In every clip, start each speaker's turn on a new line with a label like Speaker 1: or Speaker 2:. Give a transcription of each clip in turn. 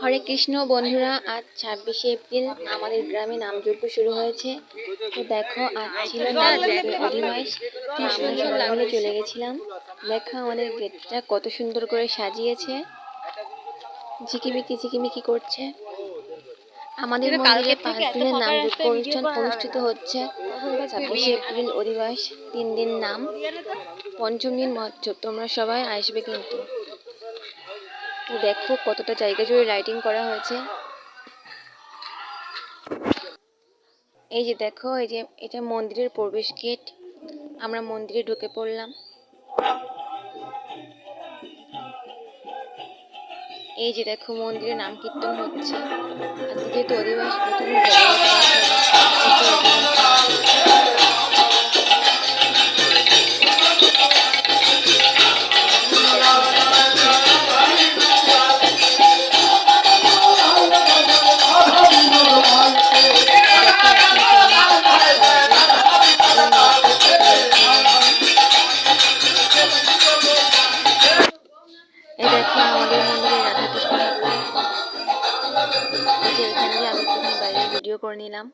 Speaker 1: হরে কৃষ্ণ বন্ধুরা আজ ছাব্বিশে এপ্রিল আমাদের গ্রামে নামযজ্ঞ শুরু হয়েছে। তো দেখো আজ ছিল নামযজ্ঞের অধিবাস আমরা সবাই মিলে চলে গেছিলাম। দেখো আমাদের গেটটা কত সুন্দর করে সাজিয়েছে। ঝিকিমিকি ঝিকিমিকি করছে। আমাদের মন্দিরে পাঁচ দিনের নামযজ্ঞ অনুষ্ঠান অনুষ্ঠিত হচ্ছে। ছাব্বিশে এপ্রিল অধিবাস তিন দিন নাম। পঞ্চম দিন মহোৎসব তোমরা সবাই আসবে কিন্তু। দেখো কতটা জায়গা জুড়ে লাইটিং করা হয়েছে। এই যে দেখো, এই যে এটা মন্দিরের প্রবেশ গেট আমরা মন্দিরে ঢুকে পড়লাম। এই যে দেখো মন্দিরে নাম কীর্তন হচ্ছে। আজকে যেহেতু অধিবাস, প্রথমে আমি একটুখানি বাইরে ভিডিও করে নিলাম।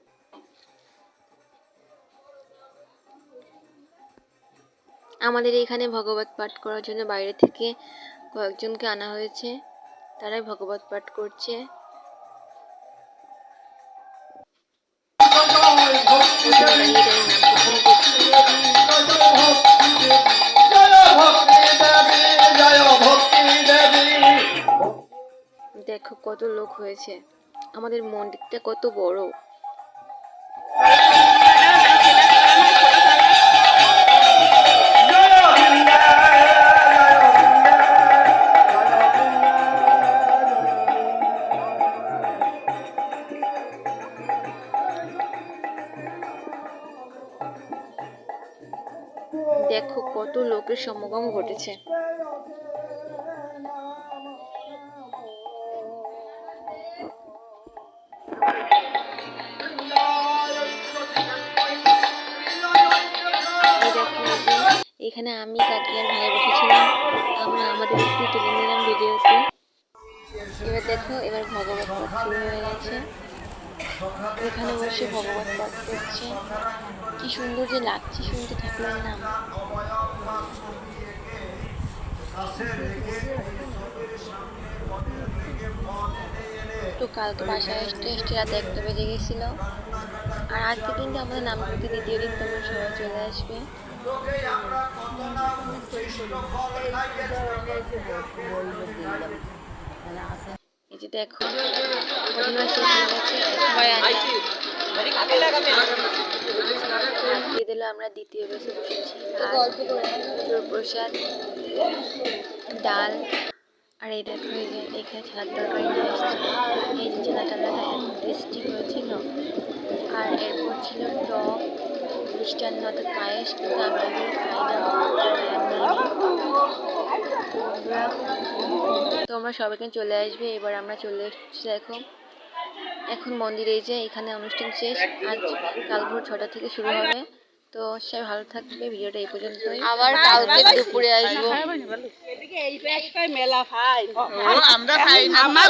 Speaker 1: আমাদের এখানে ভগবত পাঠ করার জন্য বাইরে থেকে কয়েকজনকে আনা হয়েছে। তারাই ভগবত পাঠ করছে। দেখো কত লোক হয়েছে। আমাদের মন্দিরটা কত বড়? দেখো কত লোকের সমাগম ঘটেছে। এখানে আমি কাকি আর ভাই বসেছিলাম। আমরা আমাদের একটু তুলে নিলাম ভিডিওতে। এবার দেখো, এবার ভগবত শুরু হয়ে গেছে। এখানে বসে ভগবত পাঠ করছে। কি সুন্দর যে লাগছে শুনতে ঠাকুরের নাম। তো কালকে বাসায় আসতে আসতে রাত একটা বেজে গেছিল। আর আজকে কিন্তু আমাদের নাম করতে দ্বিতীয় দিন তোমরা সবাই চলে আসবে। এই যে দেখো দিল আমরা দ্বিতীয় বেসে বসেছি। প্রসাদ, ডাল, আর এই দেখো এই যে এখানে ছাড়ার তরকারি এই যে চেনা টালাটা এত টেস্টি মিষ্টান্ন অর্থাৎ পায়েস কিন্তু খাই না বন্ধুরা তোমরা সবাইকে চলে আসবে এবার আমরা চলে এসেছি দেখো। এখন মন্দিরে যে এখানে অনুষ্ঠান শেষ আজ কাল ভোর ছটা থেকে শুরু হবে। তো সবাই ভালো থাকবে ভিডিওটা এই পর্যন্তই। আবার কালকে দুপুরে আসব।
Speaker 2: এদিকে এই পাশ মেলা ভাই।
Speaker 3: আমরা খাই না।
Speaker 2: আমার